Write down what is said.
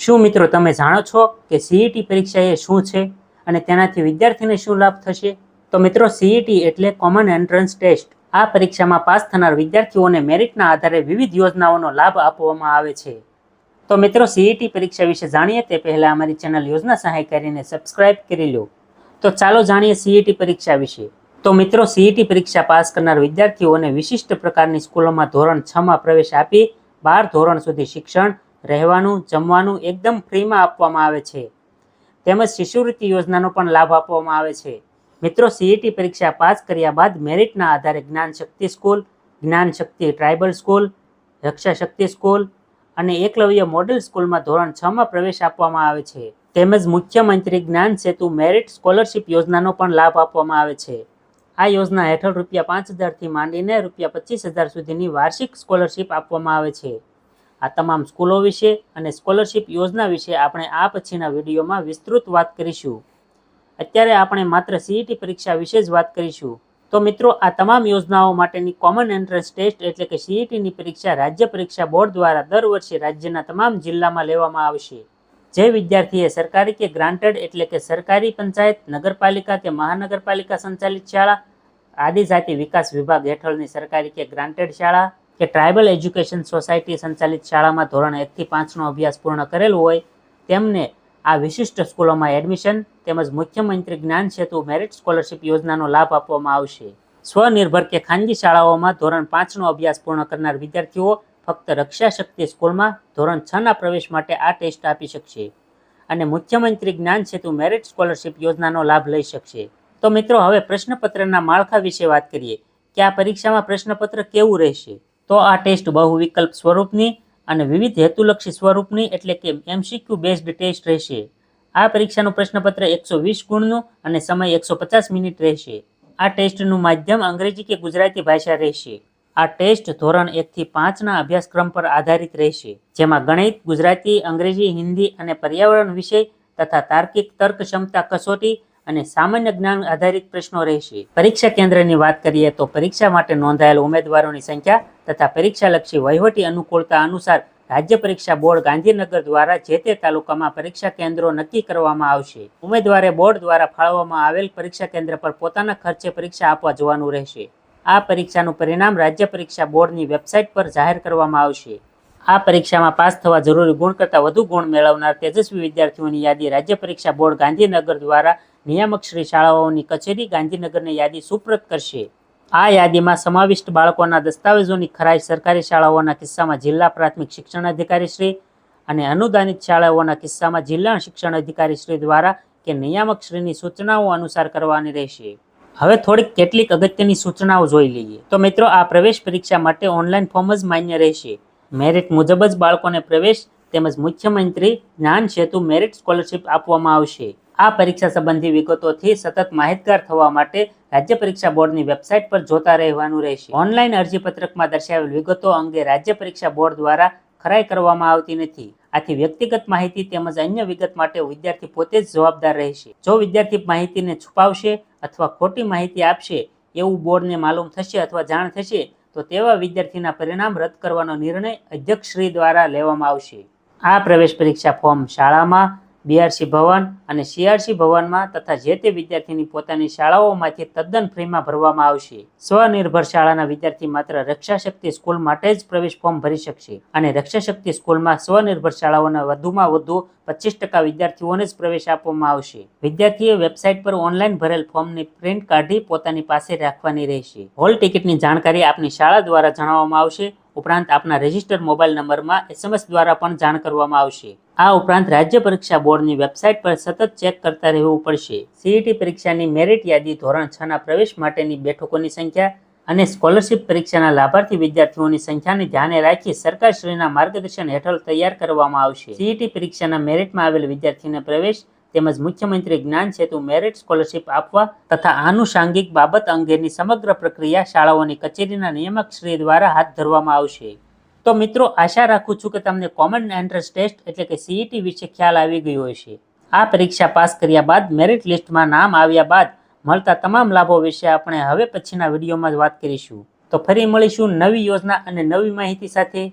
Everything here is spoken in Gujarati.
શું મિત્રો તમે જાણો છો કે સીઈટી પરીક્ષા એ શું છે અને તેનાથી વિદ્યાર્થીને શું લાભ થશે? તો મિત્રો સીઈટી એટલે કોમન એન્ટ્રન્સ ટેસ્ટ આ પરીક્ષામાં પાસ થનાર વિદ્યાર્થીઓને મેરિટના આધારે વિવિધ યોજનાઓનો લાભ આપવામાં આવે છે. તો મિત્રો સીઈટી પરીક્ષા વિશે જાણીએ તે પહેલાં અમારી ચેનલ યોજના સહાય કરીને સબસ્ક્રાઇબ કરી લો. તો ચાલો જાણીએ સીઈટી પરીક્ષા વિશે. તો મિત્રો સીઈટી પરીક્ષા પાસ કરનાર વિદ્યાર્થીઓને વિશિષ્ટ પ્રકારની સ્કૂલોમાં ધોરણ છમાં પ્રવેશ આપી બાર ધોરણ સુધી શિક્ષણ રહેવાનું, જમવાનું એકદમ ફ્રીમાં આપવામાં આવે છે. તેમજ શિષ્યવૃત્તિ યોજનાનો પણ લાભ આપવામાં આવે છે. મિત્રો સીઈટી પરીક્ષા પાસ કર્યા બાદ મેરિટના આધારે Gyan Shakti school, Gyan Shakti tribal school, Raksha Shakti school અને એકલવ્ય મોડેલ સ્કૂલમાં ધોરણ છમાં પ્રવેશ આપવામાં આવે છે. તેમજ મુખ્યમંત્રી જ્ઞાન સેતુ મેરિટ સ્કોલરશિપ યોજનાનો પણ લાભ આપવામાં આવે છે. આ યોજના હેઠળ રૂપિયા પાંચ હજારથી માંડીને રૂપિયા પચીસ હજાર સુધીની વાર્ષિક સ્કોલરશિપ આપવામાં આવે છે. આ તમામ સ્કૂલો વિશે અને સ્કોલરશિપ યોજના વિશે આપણે આ પછીના વિડીયોમાં વિસ્તૃત વાત કરીશું. અત્યારે આપણે માત્ર સીઈટી પરીક્ષા વિશે જ વાત કરીશું. તો મિત્રો, આ તમામ યોજનાઓ માટેની કોમન એન્ટ્રન્સ ટેસ્ટ એટલે કે સીઈટીની પરીક્ષા રાજ્ય પરીક્ષા બોર્ડ દ્વારા દર વર્ષે રાજ્યના તમામ જિલ્લામાં લેવામાં આવશે. જે વિદ્યાર્થીએ સરકારી કે ગ્રાન્ટેડ એટલે કે સરકારી પંચાયત, નગરપાલિકા કે મહાનગરપાલિકા સંચાલિત શાળા, આદિજાતિ વિકાસ વિભાગ હેઠળની સરકારી કે ગ્રાન્ટેડ શાળા કે ટ્રાઇબલ એજ્યુકેશન સોસાયટી સંચાલિત શાળામાં ધોરણ એકથી પાંચનો અભ્યાસ પૂર્ણ કરેલો હોય, તેમને આ વિશિષ્ટ સ્કૂલોમાં એડમિશન તેમજ મુખ્યમંત્રી જ્ઞાન સેતુ મેરિટ સ્કોલરશિપ યોજનાનો લાભ આપવામાં આવશે. સ્વનિર્ભર કે ખાનગી શાળાઓમાં ધોરણ પાંચનો અભ્યાસ પૂર્ણ કરનાર વિદ્યાર્થીઓ ફક્ત રક્ષા શક્તિ સ્કૂલમાં ધોરણ છના પ્રવેશ માટે આ ટેસ્ટ આપી શકશે અને મુખ્યમંત્રી જ્ઞાન સેતુ મેરિટ સ્કોલરશિપ યોજનાનો લાભ લઈ શકશે. તો મિત્રો, હવે પ્રશ્નપત્રના માળખા વિશે વાત કરીએ. કે આ પરીક્ષામાં પ્રશ્નપત્ર કેવું રહેશે? તો આ ટેસ્ટ બહુ વિકલ્પ સ્વરૂપની અને વિવિધ હેતુલક્ષી સ્વરૂપની એટલે કે એમસીક્યુ બેઝડ ટેસ્ટ રહેશે. આ પરીક્ષાનું પ્રશ્નપત્ર એકસો વીસ ગુણનું અને સમય એકસો પચાસ મિનિટ રહેશે. આ ટેસ્ટનું માધ્યમ અંગ્રેજી કે ગુજરાતી ભાષા રહેશે. આ ટેસ્ટ ધોરણ એકથી પાંચના અભ્યાસક્રમ પર આધારિત રહેશે, જેમાં ગણિત, ગુજરાતી, અંગ્રેજી, હિન્દી અને પર્યાવરણ વિષય તથા તાર્કિક તર્ક ક્ષમતા કસોટી અને સામાન્ય જ્ઞાન આધારિત પ્રશ્નો રહેશે. પરીક્ષા કેન્દ્રની વાત કરીએ તો પરીક્ષા માટે નોંધાયેલ ઉમેદવારોની સંખ્યા તથા પરીક્ષાલક્ષી વહીવટી અનુકૂળતા અનુસાર રાજ્ય પરીક્ષા બોર્ડ ગાંધીનગર દ્વારા જે તે તાલુકામાં પરીક્ષા કેન્દ્રો નક્કી કરવામાં આવશે. ઉમેદવારે બોર્ડ દ્વારા ફાળવવામાં આવેલ પરીક્ષા કેન્દ્ર પર પોતાના ખર્ચે પરીક્ષા આપવા જવાનું રહેશે. આ પરીક્ષાનું પરિણામ રાજ્ય પરીક્ષા બોર્ડની વેબસાઇટ પર જાહેર કરવામાં આવશે. આ પરીક્ષામાં પાસ થવા જરૂરી ગુણ કરતાં વધુ ગુણ મેળવનાર તેજસ્વી વિદ્યાર્થીઓની યાદી રાજ્ય પરીક્ષા બોર્ડ ગાંધીનગર દ્વારા નિયામક શ્રી શાળાઓની કચેરી ગાંધીનગરની યાદી સુપ્રત કરશે. આ યાદીમાં સમાવિષ્ટ બાળકોના દસ્તાવેજોની ખરાઈ સરકારી શાળાઓના કિસ્સામાં જિલ્લા પ્રાથમિક શિક્ષણ અધિકારી શ્રી અને અનુદાનિત શાળાઓના કિસ્સામાં જિલ્લા શિક્ષણ અધિકારી શ્રી દ્વારા કે નિયામક શ્રીની સૂચનાઓ અનુસાર કરવાની રહેશે. હવે થોડીક કેટલીક અગત્યની સૂચનાઓ જોઈ લઈએ. તો મિત્રો, આ પ્રવેશ પરીક્ષા માટે ઓનલાઈન ફોર્મ જ માન્ય રહેશે. મેરિટ મુજબ જ બાળકોને પ્રવેશ તેમજ મુખ્યમંત્રી જ્ઞાન સેતુ મેરિટ સ્કોલરશિપ આપવામાં આવશે. આ પરીક્ષા સંબંધી વિગતોથી સતત માહિતગાર થવા માટે રાજ્ય પરીક્ષા બોર્ડની વેબસાઇટ પર જોતા રહેવાનું રહેશે. ઓનલાઈન અરજીપત્રકમાં દર્શાવેલ વિગતો અંગે રાજ્ય પરીક્ષા બોર્ડ દ્વારા ખરાઈ કરવામાં આવતી નથી. આથી વ્યક્તિગત માહિતી તેમજ અન્ય વિગત માટે વિદ્યાર્થી પોતે જ જવાબદાર રહેશે. જો વિદ્યાર્થી માહિતીને છુપાવશે અથવા ખોટી માહિતી આપશે, એવું બોર્ડને માલુમ થશે અથવા જાણ થશે, તો તેવા વિદ્યાર્થીના પરિણામ રદ કરવાનો નિર્ણય અધ્યક્ષશ્રી દ્વારા લેવામાં આવશે. આ પ્રવેશ પરીક્ષા ફોર્મ શાળામાં બીઆરસી ભવન અને સીઆરસી ભવનમાં તથા જે તે વિદ્યાર્થીની પોતાની શાળાઓમાંથી તદ્દન ફ્રીમાં ભરવામાં આવશે. સ્વનિર્ભર શાળાના વિદ્યાર્થી માત્ર રક્ષાશક્તિ સ્કૂલ માટે જ પ્રવેશ ફોર્મ ભરી શકશે અને રક્ષાશક્તિ સ્કૂલમાં સ્વનિર્ભર શાળાઓના વધુમાં વધુ પચીસ ટકા વિદ્યાર્થીઓને જ પ્રવેશ આપવામાં આવશે. વિદ્યાર્થીએ વેબસાઇટ પર ઓનલાઈન ભરેલ ફોર્મની પ્રિન્ટ કાઢી પોતાની પાસે રાખવાની રહેશે. હોલ ટિકિટની જાણકારી આપની શાળા દ્વારા જણાવવામાં આવશે. ઉપરાંત આપના રજિસ્ટર્ડ મોબાઈલ નંબરમાં એસએમએસ દ્વારા પણ જાણ કરવામાં આવશે. આ ઉપરાંત રાજ્ય પરીક્ષા બોર્ડની વેબસાઇટ પર સતત ચેક કરતા રહેવું પડશે. સીઈટી પરીક્ષાની મેરિટ યાદી ધોરણ છના પ્રવેશ માટેની બેઠકોની સંખ્યા અને સ્કોલરશિપ પરીક્ષાના લાભાર્થી વિદ્યાર્થીઓની સંખ્યાને ધ્યાને રાખી સરકારશ્રીના માર્ગદર્શન હેઠળ તૈયાર કરવામાં આવશે. સીઈટી પરીક્ષાના મેરિટમાં આવેલ વિદ્યાર્થીને પ્રવેશ તેમજ મુખ્યમંત્રી જ્ઞાન સેતુ મેરિટ સ્કોલરશિપ આપવા તથા આનુષાંગિક બાબત અંગેની સમગ્ર પ્રક્રિયા શાળાઓની કચેરીના નિયામક શ્રી દ્વારા હાથ ધરવામાં આવશે. તો મિત્રો, આશા રાખું છું કે તમને કોમન એન્ટ્રન્સ ટેસ્ટ એટલે કે સીઈટી વિશે ખ્યાલ આવી ગયો હશે. આ પરીક્ષા પાસ કર્યા બાદ મેરિટ લિસ્ટમાં નામ આવ્યા બાદ મળતા તમામ લાભો વિશે આપણે હવે પછીના વિડીયોમાં જ વાત કરીશું. તો ફરી મળીશું નવી યોજના અને નવી માહિતી સાથે.